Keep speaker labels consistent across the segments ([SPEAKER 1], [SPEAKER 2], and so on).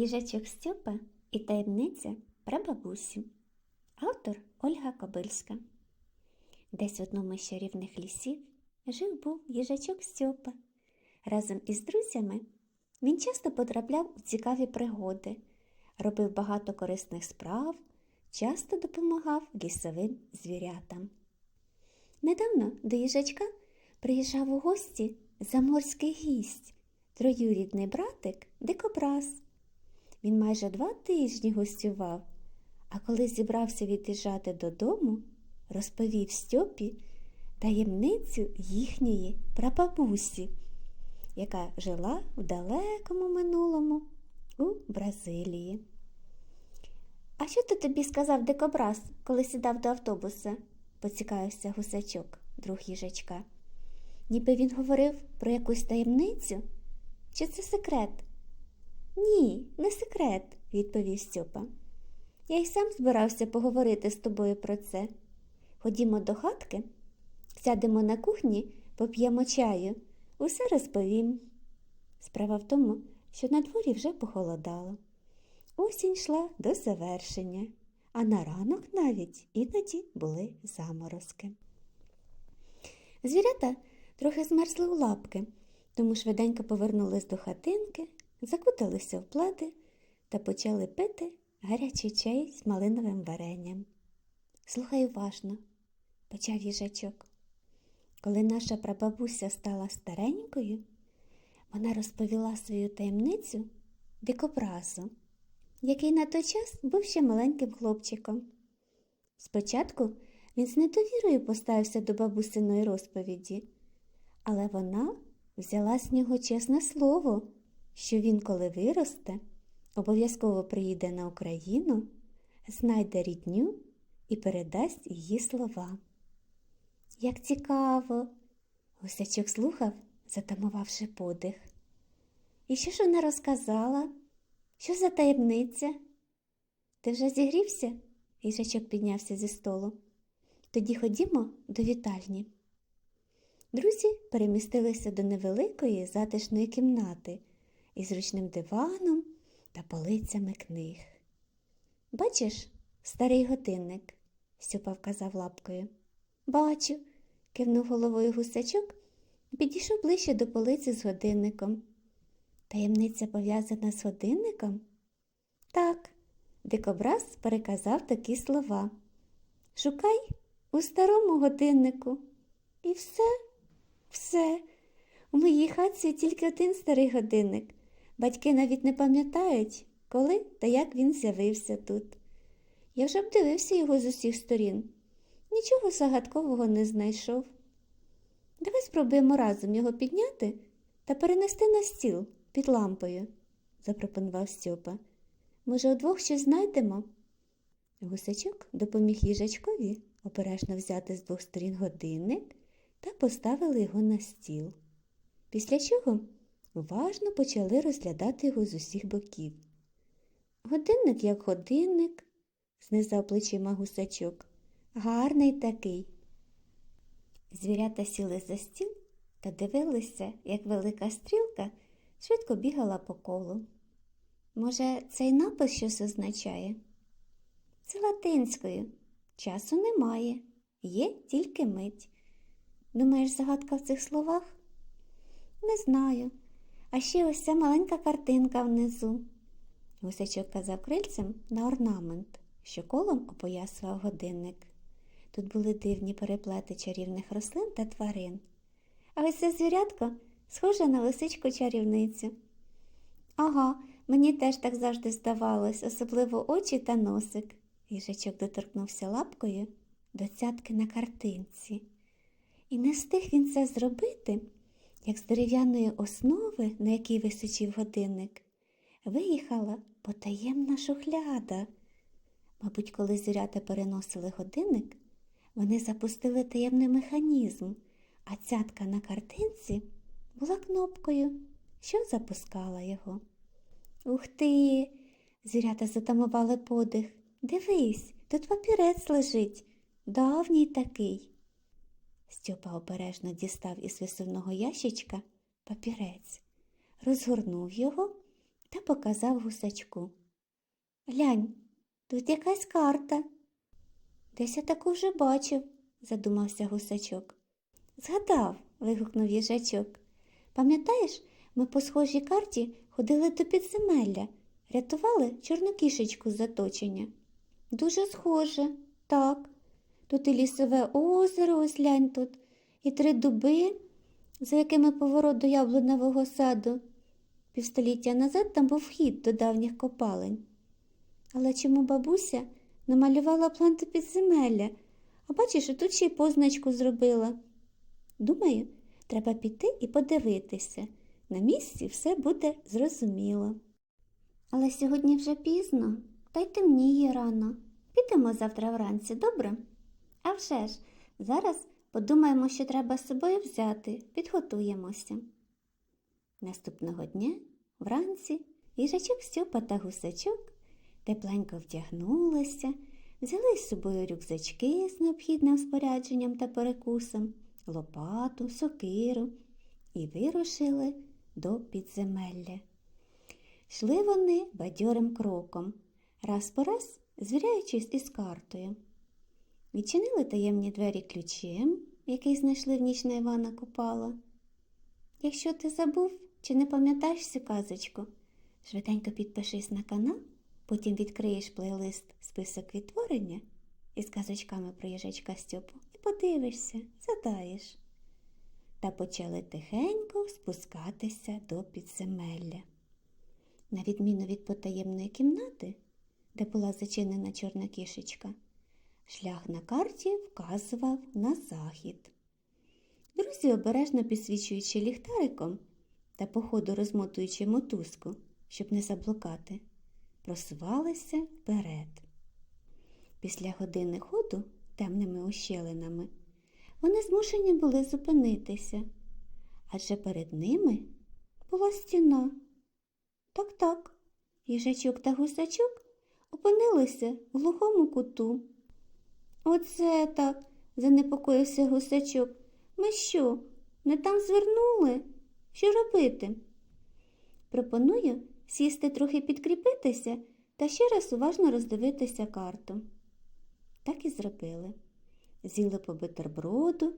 [SPEAKER 1] Їжачок Стьопа і таємниця прабабусі. Автор Ольга Кобильська. Десь в одному з чарівних лісів жив був їжачок Стьопа. Разом із друзями він часто потрапляв у цікаві пригоди, робив багато корисних справ, часто допомагав лісовим звірятам. Недавно до їжачка приїжджав у гості заморський гість, троюрідний братик Дикобраз. Він майже два тижні гостював, а коли зібрався від'їжджати додому, розповів Стьопі таємницю їхньої прабабусі, яка жила в далекому минулому у Бразилії. А що ти тобі сказав дикобраз, коли сідав до автобуса? поцікавився гусачок, друг їжачка. Ніби він говорив про якусь таємницю? Чи це секрет? Ні, не секрет, відповів Стьопа. Я й сам збирався поговорити з тобою про це. Ходімо до хатки, сядемо на кухні, поп'ємо чаю, усе розповім. Справа в тому, що на дворі вже похолодало. Осінь йшла до завершення, а на ранок навіть іноді були заморозки. Звірята трохи змерзли у лапки, тому швиденько повернулись до хатинки, закуталися в пледи та почали пити гарячий чай з малиновим варенням. Слухай уважно, почав їжачок. Коли наша прабабуся стала старенькою, вона розповіла свою таємницю дикобразу, який на той час був ще маленьким хлопчиком. Спочатку він з недовірою поставився до бабусиної розповіді, але вона взяла з нього чесне слово, що він, коли виросте, обов'язково приїде на Україну, знайде рідню і передасть її слова. Як цікаво, гусячок слухав, затамувавши подих. І що ж вона розказала? Що за таємниця? Ти вже зігрівся? Їжачок піднявся зі столу. Тоді ходімо до вітальні. Друзі перемістилися до невеликої затишної кімнати із зручним диваном та полицями книг. Бачиш, старий годинник, Стьопа вказав лапкою. Бачу, кивнув головою гусачок і підійшов ближче до полиці з годинником. Таємниця пов'язана з годинником? Так, дикобраз переказав такі слова. Шукай у старому годиннику. І все, все. У моїй хатці тільки один старий годинник. Батьки навіть не пам'ятають, коли та як він з'явився тут. Я вже обдивився його з усіх сторін. Нічого загадкового не знайшов. Давай спробуємо разом його підняти та перенести на стіл під лампою, запропонував Стьопа. Може, удвох щось знайдемо? Гусачок допоміг їжачкові обережно взяти з двох сторін годинник та поставили його на стіл. Після чого уважно почали розглядати його з усіх боків. Годинник як годинник, знизав плечима гусачок. Гарний такий. Звірята сіли за стіл та дивилися, як велика стрілка швидко бігала по колу. Може, цей напис щось означає? Це латинською. Часу немає, є тільки мить. Думаєш, загадка в цих словах? Не знаю. А ще ось ця маленька картинка внизу. Гусячок казав крильцем на орнамент, що колом опоясував годинник. Тут були дивні переплети чарівних рослин та тварин. А ось це звірятко схоже на лисичку чарівницю. Ага, мені теж так завжди здавалось, особливо очі та носик. Їжачок доторкнувся лапкою до цятки на картинці. І не встиг він це зробити, як з дерев'яної основи, на якій височив годинник, виїхала потаємна шухляда. Мабуть, коли звірята переносили годинник, вони запустили таємний механізм, а цятка на картинці була кнопкою, що запускала його. Ух ти! Звірята затамували подих. Дивись, тут папірець лежить, давній такий. Стьопа обережно дістав із висувного ящичка папірець, розгорнув його, та показав гусачку. Глянь, тут якась карта. Десь я таку вже бачив, задумався гусачок. Згадав, вигукнув їжачок. Пам'ятаєш, ми по схожій карті ходили до підземелля, рятували чорну кішечку з заточення. Дуже схоже, так. Тут і лісове озеро, ось глянь тут, і три дуби, за якими поворот до яблуневого саду. Півстоліття назад там був вхід до давніх копалень. Але чому бабуся намалювала планту підземелля, а бачиш, тут ще й позначку зробила. Думаю, треба піти і подивитися. На місці все буде зрозуміло. Але сьогодні вже пізно, та й темніє рано. Підемо завтра вранці, добре? А вже ж, зараз подумаємо, що треба з собою взяти, підготуємося. Наступного дня, вранці, їжачок Стьопа та гусачок тепленько вдягнулися, взяли з собою рюкзачки з необхідним спорядженням та перекусом, лопату, сокиру і вирушили до підземелля. Йшли вони бадьорим кроком, раз по раз звіряючись із картою. Відчинили таємні двері ключем, який знайшли в ніч на Івана Купала. Якщо ти забув чи не пам'ятаєш цю казочку, швиденько підпишись на канал, потім відкриєш плейлист список відтворення із казочками про їжачка Стьопу і подивишся, задаєш. Та почали тихенько спускатися до підземелля. На відміну від потаємної кімнати, де була зачинена чорна кішечка, шлях на карті вказував на захід. Друзі, обережно підсвічуючи ліхтариком та по ходу розмотуючи мотузку, щоб не заблукати, просувалися вперед. Після години ходу темними ущелинами вони змушені були зупинитися, адже перед ними була стіна. Так так, їжачок та гусачок опинилися в глухому куту. Оце так, занепокоївся гусачок. Ми що, не там звернули? Що робити? Пропоную сісти трохи підкріпитися та ще раз уважно роздивитися карту. Так і зробили. З'їли по бутерброду,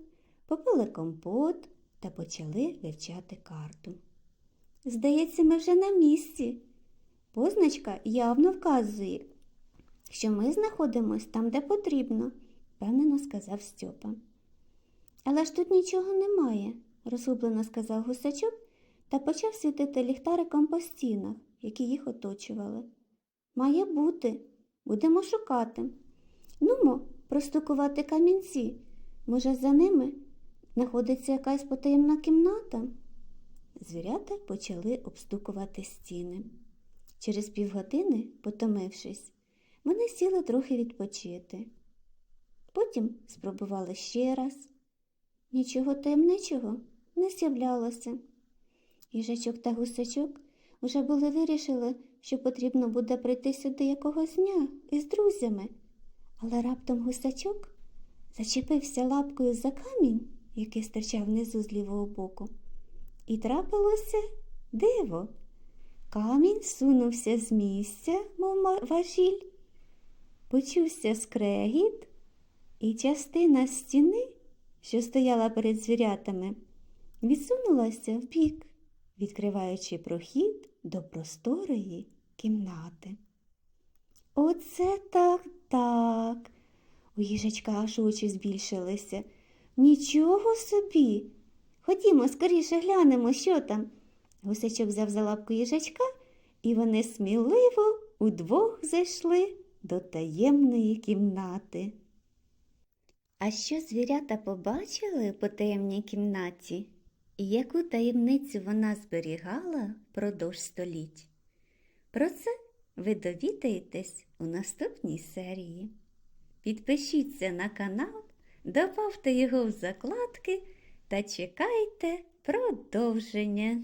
[SPEAKER 1] попили компот та почали вивчати карту. Здається, ми вже на місці. Позначка явно вказує, що ми знаходимося там, де потрібно, впевнено сказав Стьопа. Але ж тут нічого немає, розгублено сказав гусачок та почав світити ліхтариком по стінах, які їх оточували. Має бути, будемо шукати. Нумо простукувати камінці. Може, за ними знаходиться якась потаємна кімната? Звірята почали обстукувати стіни. Через півгодини, потомившись, вони сіли трохи відпочити. Потім спробували ще раз. Нічого таємничого не з'являлося. Їжачок та гусачок уже були вирішили, що потрібно буде прийти сюди якогось дня із друзями. Але раптом гусачок зачепився лапкою за камінь, який стирчав внизу з лівого боку, і трапилося диво. Камінь сунувся з місця, мов важіль, почувся скрегіт, і частина стіни, що стояла перед звірятами, відсунулася вбік, відкриваючи прохід до просторої кімнати. Оце так так. У їжачка аж очі збільшилися. Нічого собі. Ходімо, скоріше глянемо, що там. Гусачок взяв за лапку їжачка, і вони сміливо удвох зайшли до таємної кімнати. А що звірята побачили у потаємній кімнаті, і яку таємницю вона зберігала впродовж століть? Про це ви довідаєтесь у наступній серії. Підпишіться на канал, добавте його в закладки та чекайте продовження.